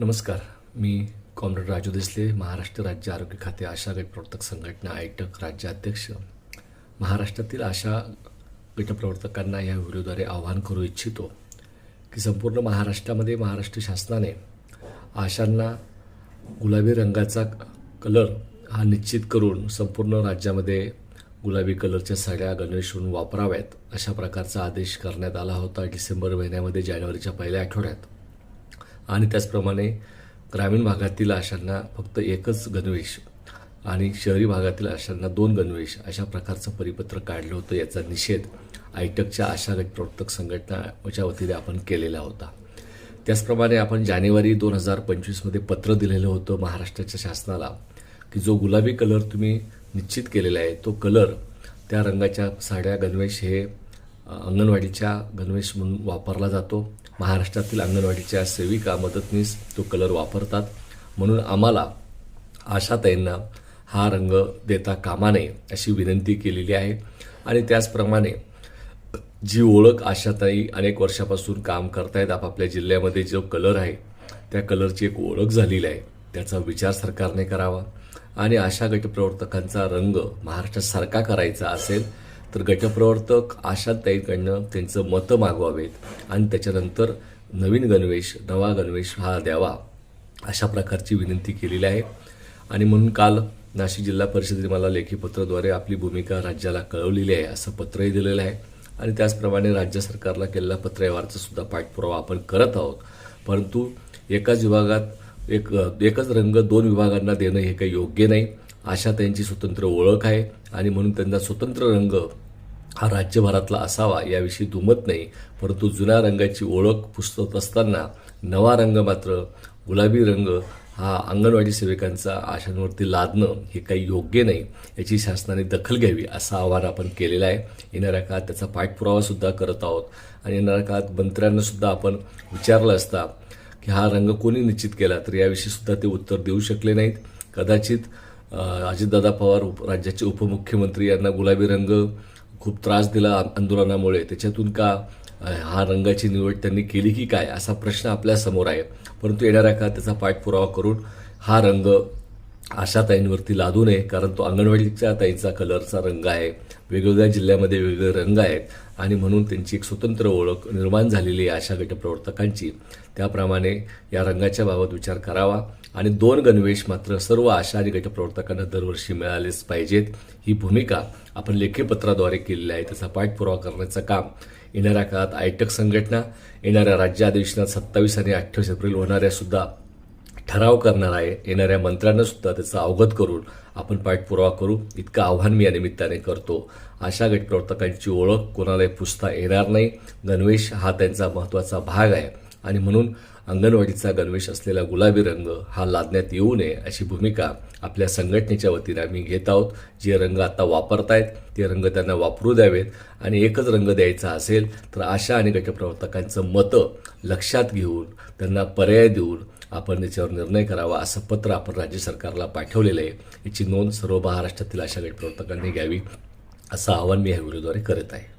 नमस्कार. मी कॉम्रेड राजू देसले महाराष्ट्र राज्य आरोग्य खाते आशा गटप्रवर्तक संघटना आयटक राज्याध्यक्ष. महाराष्ट्रातील आशा गटप्रवर्तकांना या व्हिडिओद्वारे आवाहन करू इच्छितो की संपूर्ण महाराष्ट्रामध्ये महाराष्ट्र शासनाने आशांना गुलाबी रंगाचा कलर हा निश्चित करून संपूर्ण राज्यामध्ये गुलाबी कलरच्या साड्या गणवेशून वापराव्यात अशा प्रकारचा आदेश करण्यात आला होता डिसेंबर महिन्यामध्ये जानेवारीच्या पहिल्या आठवड्यात. आणि त्याचप्रमाणे ग्रामीण भागातील आशांना फक्त एकच गणवेश आणि शहरी भागातील आशांना दोन गणवेश अशा प्रकारचं परिपत्र काढलं होतं. याचा निषेध आयटकच्या आशा प्रवर्तक संघटनाच्या वतीने आपण केलेला होता. त्याचप्रमाणे आपण जानेवारी दोन हजार पंचवीसमध्ये पत्र दिलेलं होतं महाराष्ट्राच्या शासनाला की जो गुलाबी कलर तुम्ही निश्चित केलेला आहे तो कलर त्या रंगाच्या साड्या गणवेश हे अंगणवाडीच्या गणवेश म्हणून वापरला जातो. महाराष्ट्रातील अंगणवाडीच्या सेविका मदतनीस तो कलर वापरतात. म्हणून आम्हाला आशाताईंना हा रंग देता कामा नये अशी विनंती केलेली आहे. आणि त्याचप्रमाणे जी ओळख आशाताई अनेक वर्षापासून काम करतायत आपापल्या जिल्ह्यामध्ये जो कलर आहे त्या कलरची एक ओळख झालेली आहे. त्याचा विचार सरकारने करावा. आणि आशा गटप्रवर्तकांचा रंग महाराष्ट्रासारखा करायचा असेल तर गटप्रवर्तक आशाताईकडनं त्यांचं मतं मागवावेत आणि त्याच्यानंतर नवीन गणवेश नवा गणवेश हा द्यावा अशा प्रकारची विनंती केलेली आहे. आणि म्हणून काल नाशिक जिल्हा परिषदेने मला लेखी पत्राद्वारे आपली भूमिका राज्याला कळवलेली आहे असं पत्रही दिलेलं आहे. आणि त्याचप्रमाणे राज्य सरकारला केलेला पत्रव्यवहारचा सुद्धा पाठपुरावा आपण करत आहोत. परंतु एकाच विभागात एक एकच रंग दोन विभागांना देणं हे काही योग्य नाही. अशा त्यांची स्वतंत्र ओळख आहे आणि म्हणून त्यांना स्वतंत्र रंग हा राज्यभरातला असावा याविषयी दुमत नाही. परंतु जुन्या रंगाची ओळख पुसत असताना नवा रंग मात्र गुलाबी रंग हा अंगणवाडी सेविकांचा आशांवरती लादणं हे काही योग्य नाही. याची शासनाने दखल घ्यावी असं आवाहन आपण केलेलं आहे. येणाऱ्या काळात त्याचा पाठपुरावासुद्धा करत आहोत. आणि येणाऱ्या काळात मंत्र्यांनासुद्धा आपण विचारलं असता की हा रंग कोणी निश्चित केला? तर याविषयीसुद्धा ते उत्तर देऊ शकले नाहीत. कदाचित अजितदादा पवार उप राज्याचे उपमुख्यमंत्री यांना गुलाबी रंग खूप त्रास दिला आंदोलनामुळे. त्याच्यातून का हा रंगाची निवड त्यांनी केली की काय असा प्रश्न आपल्यासमोर आहे. परंतु येणाऱ्या काळात त्याचा पाठपुरावा करून हा रंग आशा ताईंवरती लादू नये कारण तो अंगणवाडीच्या ताईंचा कलरचा रंग आहे. वेगवेगळ्या जिल्ह्यामध्ये वेगवेगळे रंग आहेत. आणि म्हणून त्यांची एक स्वतंत्र ओळख निर्माण झालेली आहे आशा गटप्रवर्तकांची. त्याप्रमाणे या रंगाच्या बाबत विचार करावा. आणि दोन गणवेश मात्र सर्व आशा आणि गटप्रवर्तकांना दरवर्षी मिळालेच पाहिजेत. ही भूमिका आपण लेखीपत्राद्वारे केलेली आहे. त्याचा पाठपुरावा करण्याचं काम येणाऱ्या काळात आयटक संघटना येणाऱ्या राज्य अधिवेशनात सत्तावीस आणि अठ्ठावीस एप्रिल होणाऱ्या सुद्धा ठराव करणार आहे. येणाऱ्या मंत्र्यांना सुद्धा त्याचा अवगत करून आपण पाठपुरावा करू. इतकं आव्हान मी या निमित्ताने करतो. अशा गटप्रवर्तकांची ओळख कोणालाही पुसता येणार नाही. गणवेश हा त्यांचा महत्त्वाचा भाग आहे. आणि म्हणून अंगणवाडीचा गणवेश असलेला गुलाबी रंग हा लादण्यात येऊ नये अशी भूमिका आपल्या संघटनेच्या वतीने आम्ही घेत आहोत. जे रंग आता वापरतायत ते रंग त्यांना वापरू द्यावेत. आणि एकच रंग द्यायचा असेल तर आशा आणि गटप्रवर्तकांचं मतं लक्षात घेऊन त्यांना पर्याय देऊन आपण त्याच्यावर निर्णय करावा असं पत्र आपण राज्य सरकारला पाठवलेलं आहे. याची नोंद सर्व महाराष्ट्रातील आशा गटप्रवर्तकांनी घ्यावी असं आवाहन मी ह्या व्हिडिओद्वारे करत आहे.